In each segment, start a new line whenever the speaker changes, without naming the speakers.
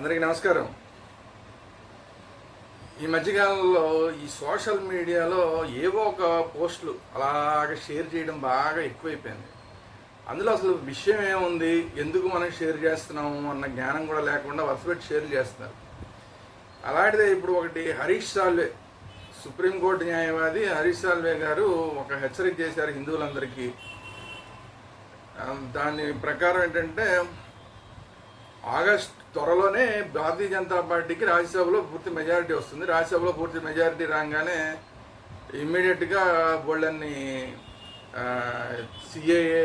అందరికీ నమస్కారం. ఈ మధ్యకాలంలో ఈ సోషల్ మీడియాలో ఏవో ఒక పోస్టులు అలాగ షేర్ చేయడం బాగా ఎక్కువైపోయింది. అందులో అసలు విషయం ఏముంది? ఎందుకు మనం షేర్ చేస్తున్నాము? అన్న జ్ఞానం కూడా లేకుండా వరుసపెట్టి షేర్ చేస్తున్నారు. అలాంటిదే ఇప్పుడు ఒకటి హరీష్ సాల్వే సుప్రీంకోర్టు న్యాయవాది హరీష్ సాల్వే గారు ఒక హెచ్చరిక చేశారు హిందువులందరికీ. దాని ప్రకారం ఏంటంటే ఆగస్ట్ త్వరలోనే భారతీయ జనతా పార్టీకి రాజ్యసభలో పూర్తి మెజారిటీ వస్తుంది. రాజ్యసభలో పూర్తి మెజారిటీ రాగానే ఇమ్మీడియట్గా బోళ్ళన్ని సిఏఏ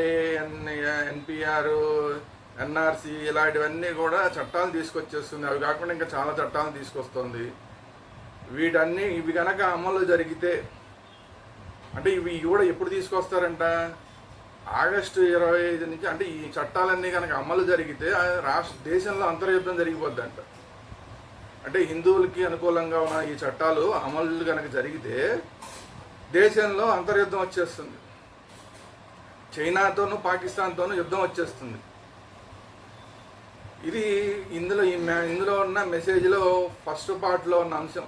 ఎన్పిఆర్ ఎన్ఆర్సి ఇలాంటివన్నీ కూడా చట్టాలు తీసుకొచ్చేస్తుంది అవి కాకుండా ఇంకా చాలా చట్టాలు తీసుకొస్తుంది. వీటన్నీ ఇవి కనుక అమలు జరిగితే అంటే ఇవి కూడా ఎప్పుడు తీసుకొస్తారంట? ఆగస్టు ఇరవై ఐదు నుంచి అంటే ఈ చట్టాలన్నీ కనుక అమలు జరిగితే రాష్ట్ర దేశంలో అంతర్యుద్ధం జరిగిపోద్దంట. అంటే హిందువులకి అనుకూలంగా ఉన్న ఈ చట్టాలు అమలు కనుక జరిగితే దేశంలో అంతర్యుద్ధం వచ్చేస్తుంది. చైనాతోనూ పాకిస్తాన్తోనూ యుద్ధం వచ్చేస్తుంది. ఇది ఇందులో ఈ ఇందులో ఉన్న మెసేజ్లో ఫస్ట్ పార్ట్లో ఉన్న అంశం.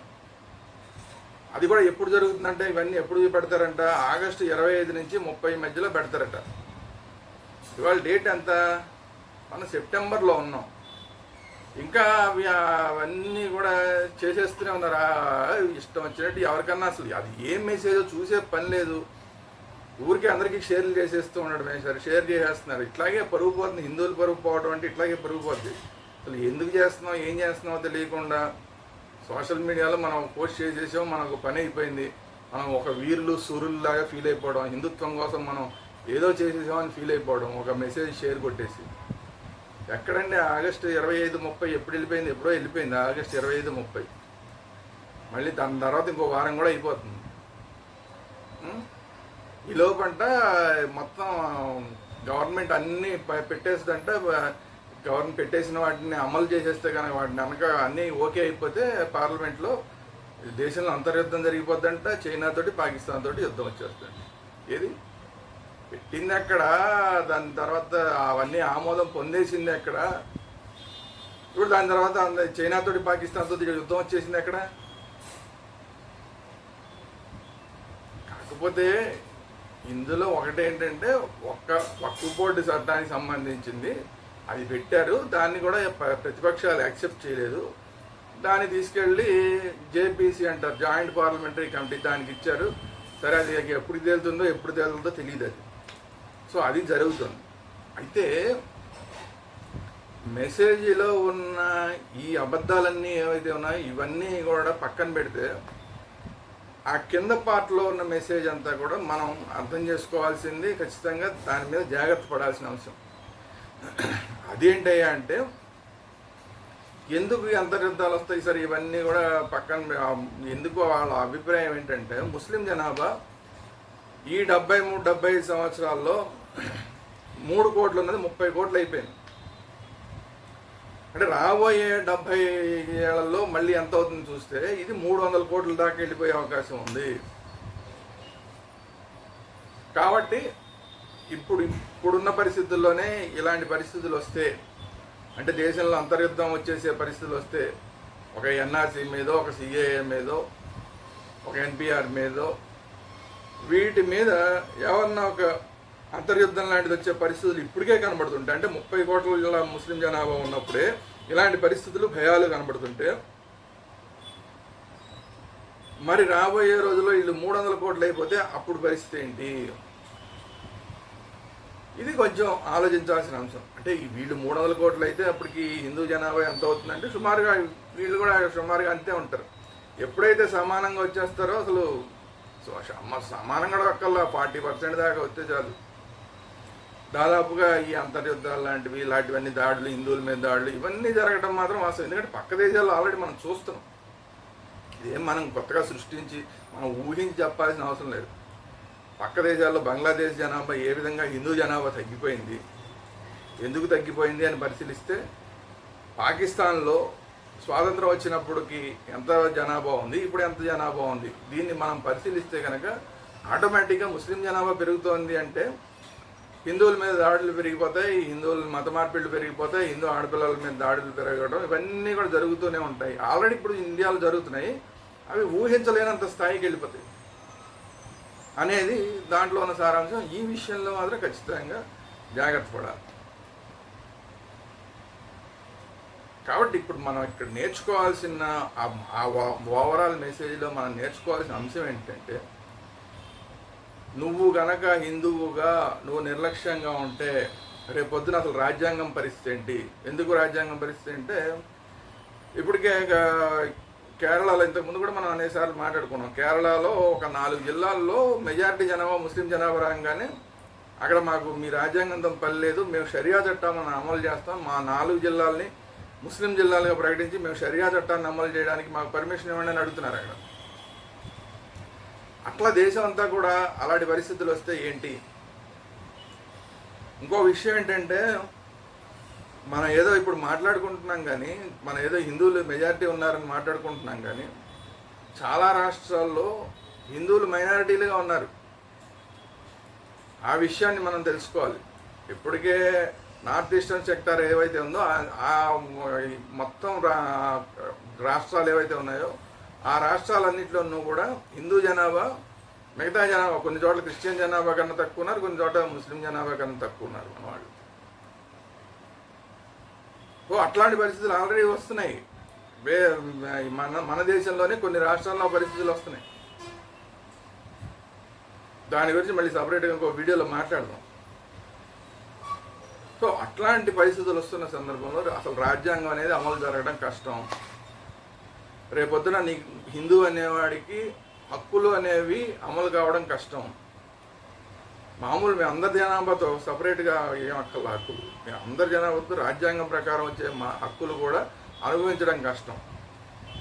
అది కూడా ఎప్పుడు జరుగుతుందంటే ఇవన్నీ ఎప్పుడు పెడతారంట? ఆగస్టు ఇరవై ఐదు నుంచి ముప్పై మధ్యలో పెడతారట. ఇవాళ డేట్ ఎంత? మనం సెప్టెంబర్లో ఉన్నాం. ఇంకా అవి అవన్నీ కూడా చేసేస్తూనే ఉన్నారు. ఇష్టం వచ్చినట్టు ఎవరికన్నా అసలు అది ఏం మెసేజో చూసే పని లేదు. ఊరికే అందరికీ షేర్లు చేసేస్తూ ఉండడమే. సరే షేర్ చేసేస్తున్నారు. ఇట్లాగే పరుగు పోతుంది. హిందువులు పరుగు పోవడం అంటే ఇట్లాగే పరుగు పోతుంది. అసలు ఎందుకు చేస్తున్నావు? ఏం చేస్తున్నావో తెలియకుండా. సోషల్ మీడియాలో మనం పోస్ట్ చేసేసాం మనకు పని అయిపోయింది. మనం ఒక వీరులు సూర్యుల్లాగా ఫీల్ అయిపోవడం హిందుత్వం కోసం మనం ఏదో చేసేసామని ఫీల్ అయిపోవడం ఒక మెసేజ్ షేర్ కొట్టేసి. ఎక్కడండి? ఆగస్టు ఇరవై ఐదు ముప్పై ఎప్పుడు వెళ్ళిపోయింది? ఎప్పుడో వెళ్ళిపోయింది ఆగస్టు ఇరవై ఐదు ముప్పై. మళ్ళీ దాని తర్వాత ఇంకో వారం కూడా అయిపోతుంది. ఈ లోపంట మొత్తం గవర్నమెంట్ అన్నీ ప- పెట్టేస్తుందంటే గవర్నమెంట్ పెట్టేసిన వాటిని అమలు చేసేస్తే కనుక వాటిని కనుక అన్నీ ఓకే అయిపోతే పార్లమెంట్లో దేశంలో అంతర్యుద్ధం జరిగిపోద్దంట చైనాతోటి పాకిస్తాన్ తోటి యుద్ధం వచ్చేస్తుంది. ఏది? పెట్టింది అక్కడ దాని తర్వాత అవన్నీ ఆమోదం పొందేసింది అక్కడ. ఇప్పుడు దాని తర్వాత చైనాతోటి పాకిస్తాన్తో పాకిస్తాన్ తోటి యుద్ధం వచ్చేసింది ఎక్కడ కాకపోతే ఇందులో ఒకటేంటంటే ఒక్క ఒక్క బోర్డు చట్టానికి సంబంధించింది. అది పెట్టారు. దాన్ని కూడా ప్రతిపక్షాలు యాక్సెప్ట్ చేయలేదు. దాన్ని తీసుకెళ్ళి జేపీసీ అంటారు. జాయింట్ పార్లమెంటరీ కమిటీ దానికి ఇచ్చారు. సరే అది ఎప్పుడు తేలుతుందో ఎప్పుడు తేలుతుందో తెలియదు అది. సో అది జరుగుతుంది. అయితే మెసేజ్లో ఉన్న ఈ అబద్ధాలన్నీ ఏవైతే ఉన్నాయో ఇవన్నీ కూడా పక్కన పెడితే ఆ కింద పార్ట్లో ఉన్న మెసేజ్ అంతా కూడా మనం అర్థం చేసుకోవాల్సింది ఖచ్చితంగా దాని మీద జాగ్రత్త పడాల్సిన అవసరం. అదేంటయ్యా అంటే ఎందుకు ఈ అంతర్యుద్ధాలు వస్తాయి? సార్ ఇవన్నీ కూడా పక్కన ఎందుకు వాళ్ళ అభిప్రాయం ఏంటంటే ముస్లిం జనాభా ఈ డెబ్బై మూడు డెబ్బై ఐదు సంవత్సరాల్లో మూడు కోట్లు ఉన్నది ముప్పై కోట్లు అయిపోయింది. అంటే రాబోయే డెబ్బై ఏళ్ళలో మళ్ళీ ఎంత అవుతుంది చూస్తే ఇది మూడు వందల కోట్ల దాకా వెళ్ళిపోయే అవకాశం ఉంది. కాబట్టి ఇప్పుడు ఇప్పుడున్న పరిస్థితుల్లోనే ఇలాంటి పరిస్థితులు వస్తే అంటే దేశంలో అంతర్యుద్ధం వచ్చేసే పరిస్థితులు వస్తే ఒక ఎన్ఆర్సీ మీదో ఒక సిఏఏ మీదో ఒక ఎన్పిఆర్ మీదో వీటి మీద ఎవరన్నా ఒక అంతర్యుద్ధం లాంటిది వచ్చే పరిస్థితులు ఇప్పటికే కనబడుతుంటాయి. అంటే ముప్పై కోట్ల ముస్లిం జనాభా ఉన్నప్పుడే ఇలాంటి పరిస్థితులు భయాలు కనబడుతుంటే మరి రాబోయే రోజుల్లో వీళ్ళు మూడు వందల కోట్లు అయిపోతే అప్పుడు పరిస్థితి ఏంటి? ఇది కొంచెం ఆలోచించాల్సిన అంశం. అంటే వీళ్ళు మూడు వందల కోట్లు అయితే అప్పటికి హిందూ జనాభా ఎంత అవుతుందంటే సుమారుగా వీళ్ళు కూడా సుమారుగా అంతే ఉంటారు. ఎప్పుడైతే సమానంగా వచ్చేస్తారో అసలు సో సమానంగా ఒక్కల్లా ఫార్టీ పర్సెంట్ దాకా వస్తే చాలు. దాదాపుగా ఈ అంతర్యుద్ధాలు లాంటివి ఇలాంటివన్నీ దాడులు హిందువుల మీద దాడులు ఇవన్నీ జరగడం మాత్రం వాస్తవం. ఎందుకంటే పక్క దేశాల్లో ఆల్రెడీ మనం చూస్తున్నాం. ఇదేం మనం కొత్తగా సృష్టించి మనం ఊహించి చెప్పాల్సిన అవసరం లేదు. పక్క దేశాల్లో బంగ్లాదేశ్ జనాభా ఏ విధంగా హిందూ జనాభా తగ్గిపోయింది ఎందుకు తగ్గిపోయింది అని పరిశీలిస్తే పాకిస్తాన్లో స్వాతంత్రం వచ్చినప్పటికి ఎంత జనాభా ఉంది ఇప్పుడు ఎంత జనాభా ఉంది దీన్ని మనం పరిశీలిస్తే కనుక ఆటోమేటిక్గా ముస్లిం జనాభా పెరుగుతోంది అంటే హిందువుల మీద దాడులు పెరిగిపోతాయి హిందువుల మత మార్పిళ్ళు పెరిగిపోతాయి హిందూ ఆడపిల్లల మీద దాడులు పెరగడం ఇవన్నీ కూడా జరుగుతూనే ఉంటాయి. ఆల్రెడీ ఇప్పుడు ఇండియాలో జరుగుతున్నాయి అవి ఊహించలేనంత స్థాయికి వెళ్ళిపోతాయి. అనేది దాంట్లో ఉన్న సారాంశం. ఈ విషయంలో మాత్రం ఖచ్చితంగా జాగ్రత్త పడాలి. కాబట్టి ఇప్పుడు మనం ఇక్కడ నేర్చుకోవాల్సిన ఆ- ఓవరాల్ మెసేజ్లో మనం నేర్చుకోవాల్సిన అంశం ఏంటంటే నువ్వు గనక హిందువుగా నువ్వు నిర్లక్ష్యంగా ఉంటే రేపొద్దున అసలు రాజ్యాంగం పరిస్థితి ఏంటి? ఎందుకు రాజ్యాంగం పరిస్థితి అంటే ఇప్పటికే కేరళలో ఇంతకుముందు కూడా మనం అనేసార్లు మాట్లాడుకున్నాం. కేరళలో ఒక నాలుగు జిల్లాల్లో మెజారిటీ జనాభా ముస్లిం జనాభా రాగానే అక్కడ మాకు మీ రాజ్యాంగంతో పని లేదు మేము షరియా చట్టాన్ని అమలు చేస్తాం. మా నాలుగు జిల్లాల్ని ముస్లిం జిల్లాలుగా ప్రకటించి మేము షరియా చట్టాన్ని అమలు చేయడానికి మాకు పర్మిషన్ ఇవ్వండి అని అడుగుతున్నారు అక్కడ. అట్లా దేశం అంతా కూడా అలాంటి పరిస్థితులు వస్తే ఏంటి? ఇంకో విషయం ఏంటంటే మనం ఏదో ఇప్పుడు మాట్లాడుకుంటున్నాం కానీ మనం ఏదో హిందువులు మెజారిటీ ఉన్నారని మాట్లాడుకుంటున్నాం కానీ చాలా రాష్ట్రాల్లో హిందువులు మైనారిటీలుగా ఉన్నారు. ఆ విషయాన్ని మనం తెలుసుకోవాలి. ఇప్పటికే నార్త్ ఈస్టర్న్ సెక్టార్ ఏవైతే ఉందో ఆ- మొత్తం రా- రాష్ట్రాలు ఏవైతే ఉన్నాయో ఆ రాష్ట్రాలన్నింటిలోనూ కూడా హిందూ జనాభా మిగతా జనాభా కొన్ని చోట్ల క్రిస్టియన్ జనాభా కన్నా తక్కువ ఉన్నారు కొన్ని చోట్ల ముస్లిం జనాభా కన్నా తక్కువ ఉన్నారు మన వాళ్ళు. ఓ అట్లాంటి పరిస్థితులు ఆల్రెడీ వస్తున్నాయి. వే మన మన దేశంలోనే కొన్ని రాష్ట్రాల్లో పరిస్థితులు వస్తున్నాయి. దాని గురించి మళ్ళీ సపరేట్గా ఇంకో వీడియోలో మాట్లాడదాం. సో అట్లాంటి పరిస్థితులు వస్తున్న సందర్భంలో అసలు రాజ్యాంగం అనేది అమలు జరగడం కష్టం. రేపొద్దున నీ హిందూ అనేవాడికి హక్కులు అనేవి అమలు కావడం కష్టం. మామూలు మీ అందరి జనాభాతో సపరేట్గా ఏం అక్కర్లే హక్కులు మీ అందరి జనాభాతో రాజ్యాంగం ప్రకారం వచ్చే మా హక్కులు కూడా అనుభవించడం కష్టం.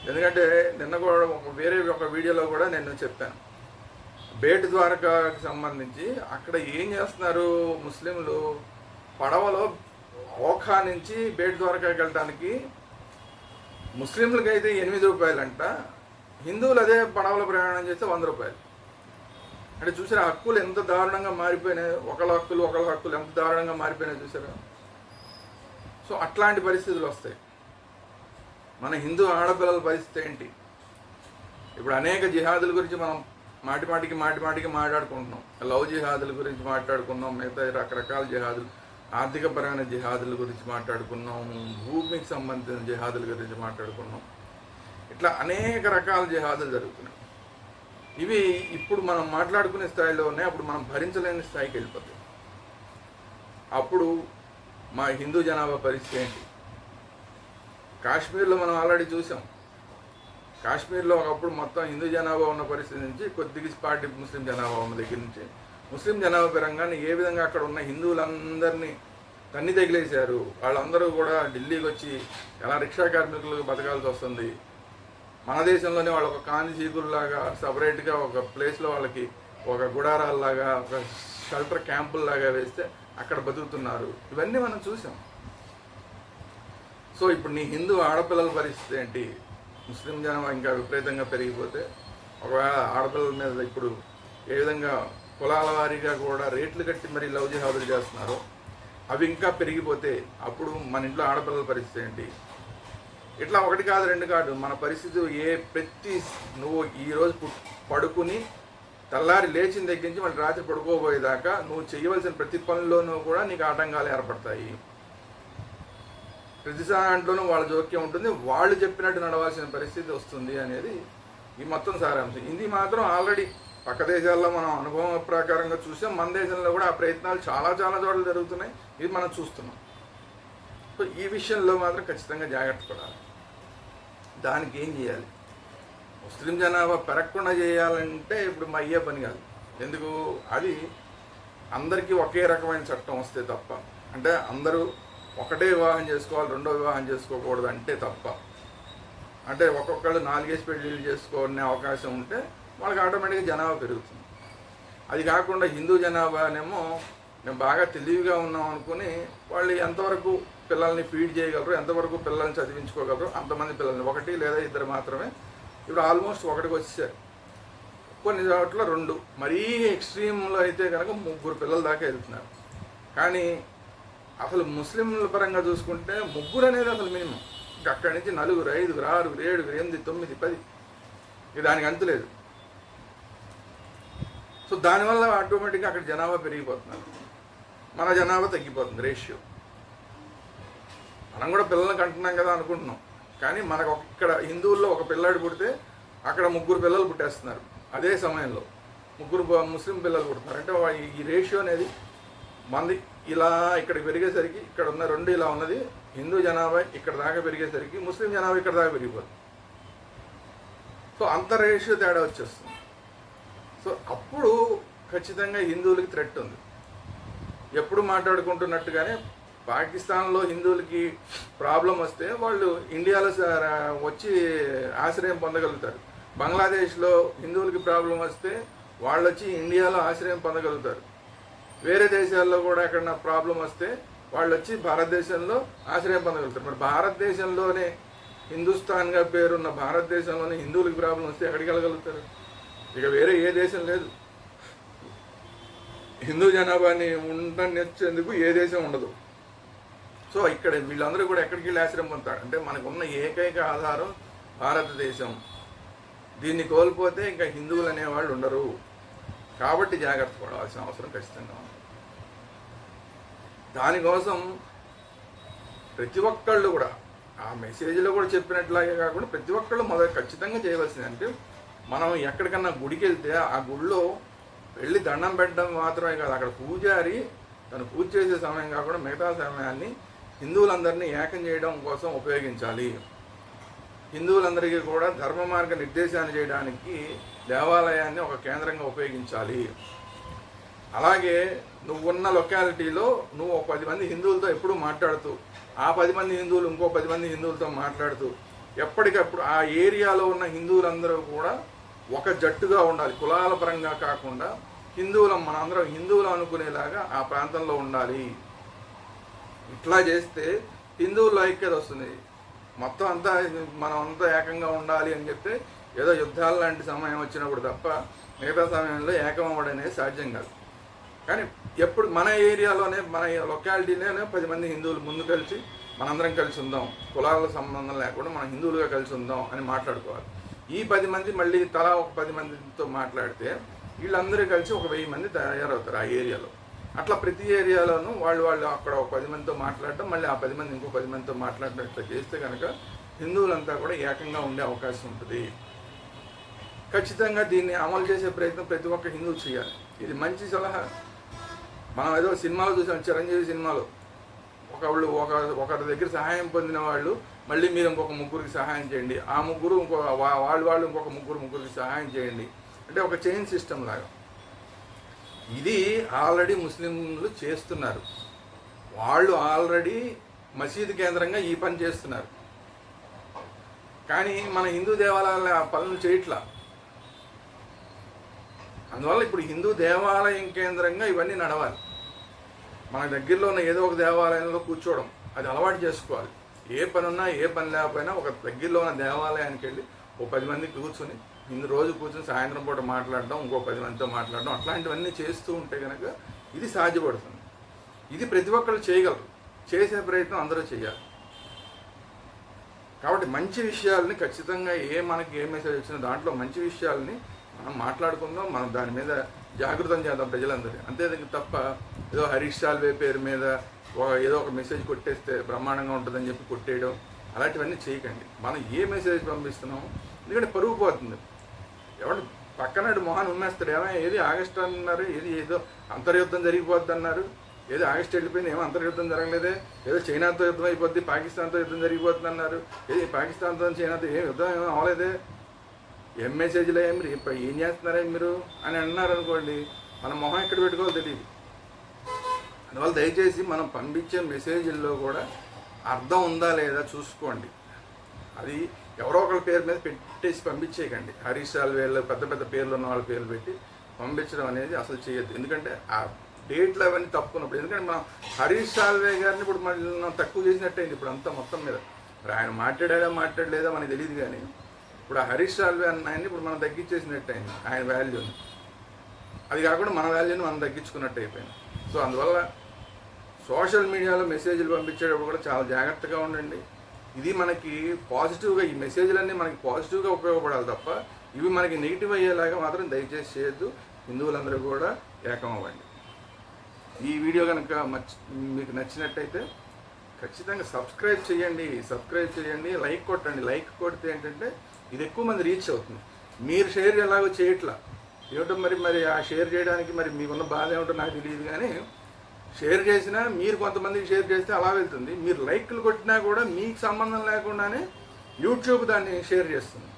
ఎందుకంటే నిన్న కూడా ఒక వేరే ఒక వీడియోలో కూడా నేను చెప్పాను. బేట్ ద్వారకాకి సంబంధించి అక్కడ ఏం చేస్తున్నారు ముస్లింలు? పడవలో ఓఖా నుంచి బేట్ ద్వారకాకి వెళ్ళడానికి ముస్లింలకి అయితే ఎనిమిది రూపాయలంట. హిందువులు అదే పడవలో ప్రయాణం చేస్తే వంద రూపాయలు. అంటే చూసారా హక్కులు ఎంత దారుణంగా మారిపోయినాయి. ఒకళ్ళ హక్కులు ఒకళ్ళ హక్కులు ఎంత దారుణంగా మారిపోయినాయి చూసారా. సో అట్లాంటి పరిస్థితులు వస్తాయి. మన హిందూ ఆడపిల్లల పరిస్థితి ఏంటి? ఇప్పుడు అనేక జిహాదుల గురించి మనం మాటి మాటికి మాటి మాటికి మాట్లాడుకుంటున్నాం. లవ్ జిహాదుల గురించి మాట్లాడుకున్నాం మిగతా రకరకాల జిహాదులు ఆర్థికపరమైన జిహాదుల గురించి మాట్లాడుకున్నాం భూమికి సంబంధించిన జిహాదుల గురించి మాట్లాడుకున్నాం. ఇట్లా అనేక రకాల జిహాదులు జరుగుతున్నాయి. ఇవి ఇప్పుడు మనం మాట్లాడుకునే స్థాయిలో ఉన్నాయి అప్పుడు మనం భరించలేని స్థాయికి వెళ్ళిపోతాయి. అప్పుడు మా హిందూ జనాభా పరిస్థితి ఏంటి? కాశ్మీర్లో మనం ఆల్రెడీ చూసాం. కాశ్మీర్లో ఒకప్పుడు మొత్తం హిందూ జనాభా ఉన్న పరిస్థితి నుంచి కొద్దిగా పార్టీ ముస్లిం జనాభా ఉన్న దగ్గర నుంచి ముస్లిం జనాభా పరంగానే ఏ విధంగా అక్కడ ఉన్న హిందువులందరినీ తన్ని తగిలేశారు. వాళ్ళందరూ కూడా ఢిల్లీకి వచ్చి ఎలా రిక్షా కార్మికులకు బతకాల్సి వస్తుంది మన దేశంలోనే వాళ్ళు ఒక కాంతి చీకుల్లాగా సపరేట్గా ఒక ప్లేస్లో వాళ్ళకి ఒక గుడారాల్లాగా ఒక షెల్టర్ క్యాంపుల్లాగా వేస్తే అక్కడ బతుకుతున్నారు. ఇవన్నీ మనం చూసాం. సో ఇప్పుడు నీ హిందూ ఆడపిల్లల పరిస్థితి ఏంటి? ముస్లిం జనం ఇంకా విపరీతంగా పెరిగిపోతే ఒకవేళ ఆడపిల్లల మీద ఇప్పుడు ఏ విధంగా కులాల వారీగా కూడా రేట్లు కట్టి మరి లవ్ జిహాదులు చేస్తున్నారో అవి ఇంకా పెరిగిపోతే అప్పుడు మన ఇంట్లో ఆడపిల్లల పరిస్థితి ఏంటి? ఇట్లా ఒకటి కాదు రెండు కాదు. మన పరిస్థితి ఏ ప్రతి నువ్వు ఈరోజు పడుకుని తెల్లారి లేచిన దగ్గర నుంచి మళ్ళీ రాత్రి పడుకోబోయేదాకా నువ్వు చేయవలసిన ప్రతి పనిలోనూ కూడా నీకు ఆటంకాలు ఏర్పడతాయి. ప్రతి దాంట్లోనూ వాళ్ళ జోక్యం ఉంటుంది. వాళ్ళు చెప్పినట్టు నడవాల్సిన పరిస్థితి వస్తుంది అనేది ఈ మొత్తం సారాంశం. ఇది మాత్రం ఆల్రెడీ పక్క దేశాల్లో మనం అనుభవం ప్రకారంగా చూసాం మన దేశంలో కూడా ఆ ప్రయత్నాలు చాలా చాలా చోట్ల జరుగుతున్నాయి. ఇది మనం చూస్తున్నాం. సో ఈ విషయంలో మాత్రం ఖచ్చితంగా జాగ్రత్త పడాలి. దానికి ఏం చేయాలి? ముస్లిం జనాభా పెరగకుండా చేయాలంటే ఇప్పుడు మా అయ్యే పని కాదు. ఎందుకు? అది అందరికీ ఒకే రకమైన చట్టం వస్తే తప్ప. అంటే అందరూ ఒకటే వివాహం చేసుకోవాలి రెండో వివాహం చేసుకోకూడదు అంటే తప్ప. అంటే ఒక్కొక్కళ్ళు నాలుగేసి పెళ్ళిళ్ళు చేసుకునే అవకాశం ఉంటే వాళ్ళకి ఆటోమేటిక్గా జనాభా పెరుగుతుంది. అది కాకుండా హిందూ జనాభానేమో మేము బాగా తెలివిగా ఉన్నాం అనుకుని వాళ్ళు ఎంతవరకు పిల్లల్ని ఫీడ్ చేయగలరు? ఎంతవరకు పిల్లల్ని చదివించుకోగలరు? అంతమంది పిల్లల్ని. ఒకటి లేదా ఇద్దరు మాత్రమే. ఇప్పుడు ఆల్మోస్ట్ ఒకటికి వచ్చేసారు. కొన్ని చోట్ల రెండు. మరీ ఎక్స్ట్రీమ్లో అయితే కనుక ముగ్గురు పిల్లల దాకా వెళ్తున్నారు కానీ అసలు ముస్లింల పరంగా చూసుకుంటే ముగ్గురు అనేది అసలు మినిమం. అక్కడి నుంచి నలుగురు ఐదుగురు ఆరుగురు ఏడుగురు ఎనిమిది తొమ్మిది పది. ఇక దానికి అంతులేదు సో దానివల్ల ఆటోమేటిక్గా అక్కడ జనాభా పెరిగిపోతున్నారు. మన జనాభా తగ్గిపోతుంది రేషియో. మనం కూడా పిల్లల్ని కంటున్నాం కదా అనుకుంటున్నాం. కానీ మనకు ఇక్కడ హిందువుల్లో ఒక పిల్లాడు పుడితే అక్కడ ముగ్గురు పిల్లలు పుట్టేస్తున్నారు. అదే సమయంలో ముగ్గురు ముస్లిం పిల్లలు పుడుతున్నారు. అంటే ఈ రేషియో అనేది మంది ఇలా ఇక్కడికి పెరిగేసరికి ఇక్కడ ఉన్న రెండు ఇలా ఉన్నది. హిందూ జనాభా ఇక్కడ దాకా పెరిగేసరికి ముస్లిం జనాభా ఇక్కడ దాకా పెరిగిపోతుంది సో అంత రేషియో తేడా వచ్చేస్తుంది. సో అప్పుడు ఖచ్చితంగా హిందువులకి థ్రెట్ ఉంది. ఎప్పుడు మాట్లాడుకుంటున్నట్టుగానే పాకిస్తాన్లో హిందువులకి ప్రాబ్లం వస్తే వాళ్ళు ఇండియాలో వచ్చి ఆశ్రయం పొందగలుగుతారు. బంగ్లాదేశ్లో హిందువులకి ప్రాబ్లం వస్తే వాళ్ళు వచ్చి ఇండియాలో ఆశ్రయం పొందగలుగుతారు. వేరే దేశాల్లో కూడా ఎక్కడ ప్రాబ్లం వస్తే వాళ్ళు వచ్చి భారతదేశంలో ఆశ్రయం పొందగలుగుతారు. మరి భారతదేశంలోనే హిందుస్థాన్గా పేరున్న భారతదేశంలోనే హిందువులకి ప్రాబ్లం వస్తే ఎక్కడికి వెళ్ళగలుగుతారు? ఇక వేరే ఏ దేశం లేదు. హిందూ జనాభాని ఉండనిచ్చేందుకు ఏ దేశం ఉండదు. సో ఇక్కడ వీళ్ళందరూ కూడా ఎక్కడికి వెళ్ళి ఆశ్రయం పొందుతారు? అంటే మనకున్న ఏకైక ఆధారం భారతదేశం. దీన్ని కోల్పోతే ఇంకా హిందువులు అనేవాళ్ళు ఉండరు. కాబట్టి జాగ్రత్త పడవలసిన అవసరం ఖచ్చితంగా ఉంది. దానికోసం ప్రతి ఒక్కళ్ళు కూడా ఆ మెసేజ్లో కూడా చెప్పినట్లాగే కాకుండా ప్రతి ఒక్కళ్ళు మొదలు ఖచ్చితంగా చేయవలసింది అంటే మనం ఎక్కడికన్నా గుడికి వెళ్తే ఆ గుడిలో వెళ్ళి దండం పెట్టడం మాత్రమే కాదు అక్కడ పూజారి తను పూజ చేసే సమయం కాకుండా మిగతా సమయాన్ని హిందువులందరినీ ఏకం చేయడం కోసం ఉపయోగించాలి. హిందువులందరికీ కూడా ధర్మ మార్గ నిర్దేశాన్ని చేయడానికి దేవాలయాన్ని ఒక కేంద్రంగా ఉపయోగించాలి. అలాగే నువ్వున్న లొకాలిటీలో నువ్వు ఒక పది మంది హిందువులతో ఎప్పుడూ మాట్లాడుతూ ఆ పది మంది హిందువులు ఇంకో పది మంది హిందువులతో మాట్లాడుతూ ఎప్పటికప్పుడు ఆ ఏరియాలో ఉన్న హిందువులందరూ కూడా ఒక జట్టుగా ఉండాలి. కులాల పరంగా కాకుండా హిందువులం మనందరం హిందువులు అనుకునేలాగా ఆ ప్రాంతంలో ఉండాలి. ఇట్లా చేస్తే హిందువుల్లో ఐక్యత వస్తుంది. మొత్తం అంతా మనం అంతా ఏకంగా ఉండాలి అని చెప్తే ఏదో యుద్ధాలు లాంటి సమయం వచ్చినప్పుడు తప్ప మిగతా సమయంలో ఏకం అవ్వడం అనేది సాధ్యం కాదు. కానీ ఎప్పుడు మన ఏరియాలోనే మన లొకాలిటీలోనే పది మంది హిందువులు ముందు కలిసి మనందరం కలిసి ఉందాం. కులాల సంబంధం లేకుండా మనం హిందువులుగా కలిసి ఉందాం అని మాట్లాడుకోవాలి. ఈ పది మంది మళ్ళీ తలా ఒక పది మందితో మాట్లాడితే వీళ్ళందరూ కలిసి ఒక వెయ్యి మంది తయారవుతారు ఆ ఏరియాలో. అట్లా ప్రతి ఏరియాలోనూ వాళ్ళు వాళ్ళు అక్కడ ఒక పది మందితో మాట్లాడటం మళ్ళీ ఆ పది మంది ఇంకో పది మందితో మాట్లాడటం ఇట్లా చేస్తే కనుక హిందువులంతా కూడా ఏకంగా ఉండే అవకాశం ఉంటుంది. ఖచ్చితంగా దీన్ని అమలు చేసే ప్రయత్నం ప్రతి ఒక్క హిందువు చేయాలి. ఇది మంచి సలహా. మనం ఏదో సినిమాలో చూసాం చిరంజీవి సినిమాలో. ఒకళ్ళు ఒక ఒకరి దగ్గర సహాయం పొందిన వాళ్ళు మళ్ళీ మీరు ఇంకొక ముగ్గురికి సహాయం చేయండి. ఆ ముగ్గురు ఇంకో వాళ్ళు వాళ్ళు ఇంకొక ముగ్గురు ముగ్గురికి సహాయం చేయండి. అంటే ఒక చైన్ సిస్టమ్ లాగా. ఇది ఆల్రెడీ ముస్లింలు చేస్తున్నారు. వాళ్ళు ఆల్రెడీ మసీదు కేంద్రంగా ఈ పని చేస్తున్నారు. కానీ మన హిందూ దేవాలయాల ఆ పనులు చేయట్లా. అందువల్ల ఇప్పుడు హిందూ దేవాలయం కేంద్రంగా ఇవన్నీ నడవాలి. మన దగ్గరలో ఉన్న ఏదో ఒక దేవాలయంలో కూర్చోవడం అది అలవాటు చేసుకోవాలి. ఏ పని ఉన్నా ఏ పని లేకపోయినా ఒక దగ్గరలో ఉన్న దేవాలయానికి వెళ్ళి ఓ పది మంది కూర్చొని ఇన్ని రోజు కూర్చొని సాయంత్రం పూట మాట్లాడడం ఇంకో పది మందితో మాట్లాడడం అట్లాంటివన్నీ చేస్తూ ఉంటే కనుక ఇది సాధ్యపడుతుంది. ఇది ప్రతి ఒక్కరు చేయగలరు. చేసే ప్రయత్నం అందరూ చేయాలి. కాబట్టి మంచి విషయాలని ఖచ్చితంగా ఏ మనకి ఏ మెసేజ్ వచ్చినా దాంట్లో మంచి విషయాల్ని మనం మాట్లాడుకుందాం మనం దాని మీద జాగృతం చేద్దాం ప్రజలందరికీ అంతే తప్ప ఏదో హరీష్ సాల్వే పేరు మీద ఏదో ఒక మెసేజ్ కొట్టేస్తే బ్రహ్మాండంగా ఉంటుందని చెప్పి కొట్టేయడం అలాంటివన్నీ చేయకండి. మనం ఏ మెసేజ్ పంపిస్తున్నామో ఎందుకంటే పరుగు పోతుంది. ఎవడు పక్కనాడు మొహాన్ని ఉమ్మేస్తాడు. ఏమో ఏది ఆగస్ట్ అన్నారు ఏది ఏదో అంతర్యుద్ధం జరిగిపోద్ది అన్నారు. ఏదో ఆగస్ట్ వెళ్ళిపోయింది ఏమో అంతర్యుద్ధం జరగలేదే. ఏదో చైనాతో యుద్ధం అయిపోద్ది పాకిస్తాన్తో యుద్ధం జరిగిపోతుంది అన్నారు. ఏది పాకిస్తాన్తో చైనాతో ఏం యుద్ధం ఏమో అవ్వలేదే. ఏం మెసేజ్లో ఏం మీరు ఇప్పుడు ఏం చేస్తున్నారే మీరు అని అన్నారు అనుకోండి మన మొహం ఎక్కడ పెట్టుకోవాలో తెలియదు అందువల్ల దయచేసి మనం పంపించే మెసేజ్ల్లో కూడా అర్థం ఉందా లేదా చూసుకోండి. అది ఎవరో ఒకరి పేరు మీద పెట్టేసి పంపించేయకండి. హరీష్ వేళ్ళు పెద్ద పెద్ద పేర్లు ఉన్న వాళ్ళ పేర్లు పెట్టి పంపించడం అనేది అసలు చేయొద్దు. ఎందుకంటే ఆ డేట్లు అవన్నీ తప్పుకున్నప్పుడు ఎందుకంటే మనం హరీష్ సాల్వే గారిని ఇప్పుడు మళ్ళీ మనం తక్కువ చేసినట్టయింది. ఇప్పుడు అంతా మొత్తం మీద మరి ఆయన మాట్లాడాడా మాట్లాడలేదా మనకి తెలియదు కానీ ఇప్పుడు ఆ హరీష్ సాల్వే అన్న ఆయన్ని ఇప్పుడు మనం తగ్గించేసినట్టయింది ఆయన వాల్యూని అది కాకుండా మన వాల్యూని మనం తగ్గించుకున్నట్టు అయిపోయింది సో అందువల్ల సోషల్ మీడియాలో మెసేజ్లు పంపించేటప్పుడు కూడా చాలా జాగ్రత్తగా ఉండండి. ఇది మనకి పాజిటివ్గా ఈ మెసేజ్లన్నీ మనకి పాజిటివ్గా ఉపయోగపడాలి తప్ప ఇవి మనకి నెగిటివ్ అయ్యేలాగా మాత్రం దయచేసి చేయొద్దు. హిందువులందరూ కూడా ఏకం అవ్వండి. ఈ వీడియో కనుక మచ్- మీకు నచ్చినట్టయితే ఖచ్చితంగా సబ్స్క్రైబ్ చేయండి సబ్స్క్రైబ్ చేయండి లైక్ కొట్టండి. లైక్ కొడితే ఏంటంటే ఇది ఎక్కువ మంది రీచ్ అవుతుంది. మీరు షేర్ ఎలాగో చేయట్లా. ఏమిటో మరి మరి ఆ షేర్ చేయడానికి మరి మీకున్న బాధ ఏమిటో నాకు తెలియదు కానీ షేర్ చేసినా మీరు కొంతమందికి షేర్ చేస్తే అలా వెళ్తుంది. మీరు లైక్లు కొట్టినా కూడా మీకు సంబంధం లేకుండానే యూట్యూబ్ దాన్ని షేర్ చేస్తుంది.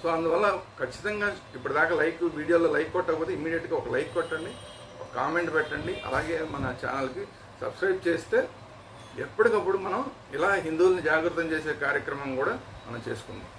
సో అందువల్ల ఖచ్చితంగా ఇప్పటిదాకా లైక్ వీడియోలో లైక్ కొట్టకపోతే ఇమీడియట్గా ఒక లైక్ కొట్టండి ఒక కామెంట్ పెట్టండి. అలాగే మన ఛానల్కి సబ్స్క్రైబ్ చేస్తే ఎప్పటికప్పుడు మనం ఇలా హిందువుల్ని జాగృతం చేసే కార్యక్రమం కూడా మనం చేసుకుందాం.